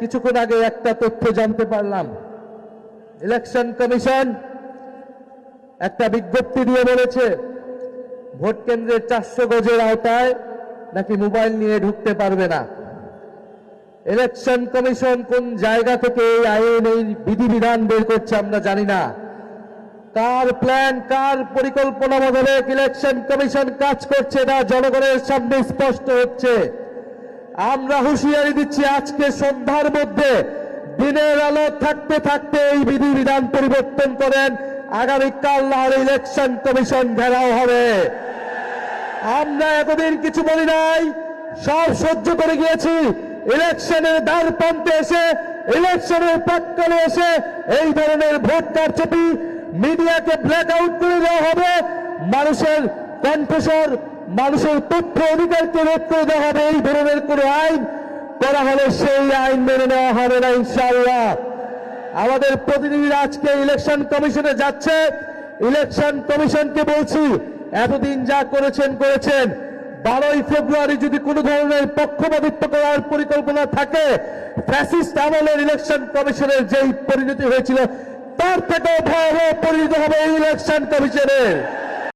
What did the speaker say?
কিছুক্ষণ আগে একটা তথ্য জানতে পারলাম। ইলেকশন কমিশন একটা বিজ্ঞপ্তি দিয়ে বলেছে, ভোট কেন্দ্রের চারশো গজের আওতায় নাকি মোবাইল নিয়ে ঢুকতে পারবে না। ইলেকশন কমিশন কোন জায়গা থেকে এই আইন, এই বিধিবিধান বের করছে আমরা জানি না। কার প্ল্যান কার পরিকল্পনা মোতাবেক ইলেকশন কমিশন কাজ করছে না, জনগণের সামনে স্পষ্ট হচ্ছে। আমরা হুঁশিয়ারি দিচ্ছি আজকে সন্ধ্যার মধ্যে দিনের আলো থাকতে থাকতে এই বিধিবিধান পরিবর্তন করেন। আগামীকাল নাহলে ইলেকশন কমিশন ঘেরাও হবে। আমরা এতদিন কিছু বলি নাই, সব সহ্য করে গিয়েছি। ইলেকশনের দ্বার প্রান্তে এসে, ইলেকশনের প্রাক্কালে এসে এই ধরনের ভোট কারচুপি মিডিয়াকে ব্ল্যাক আউট করে দেওয়া হবে। মানুষের কণ্ঠস্বর মানুষের তথ্য অধিকারকে রোধ করে এই ধরনের কোন আইন করা হলে সেই আইন মেনে নেওয়া হবে না, ইনশাআল্লাহ। আমাদের প্রতিনিধিরা আজকে ইলেকশন কমিশনে যাচ্ছে। ইলেকশন কমিশনকে বলছি, এতদিন যা করেছেন করেছেন। বারোই ফেব্রুয়ারি যদি কোনো ধরনের পক্ষপাতিত্ব করার পরিকল্পনা থাকে, ফ্যাসিস্ট আমলের ইলেকশন কমিশনের যেই পরিণতি হয়েছিল, তার থেকেও ভয়াবহ পরিণত হবে এই ইলেকশন কমিশনের।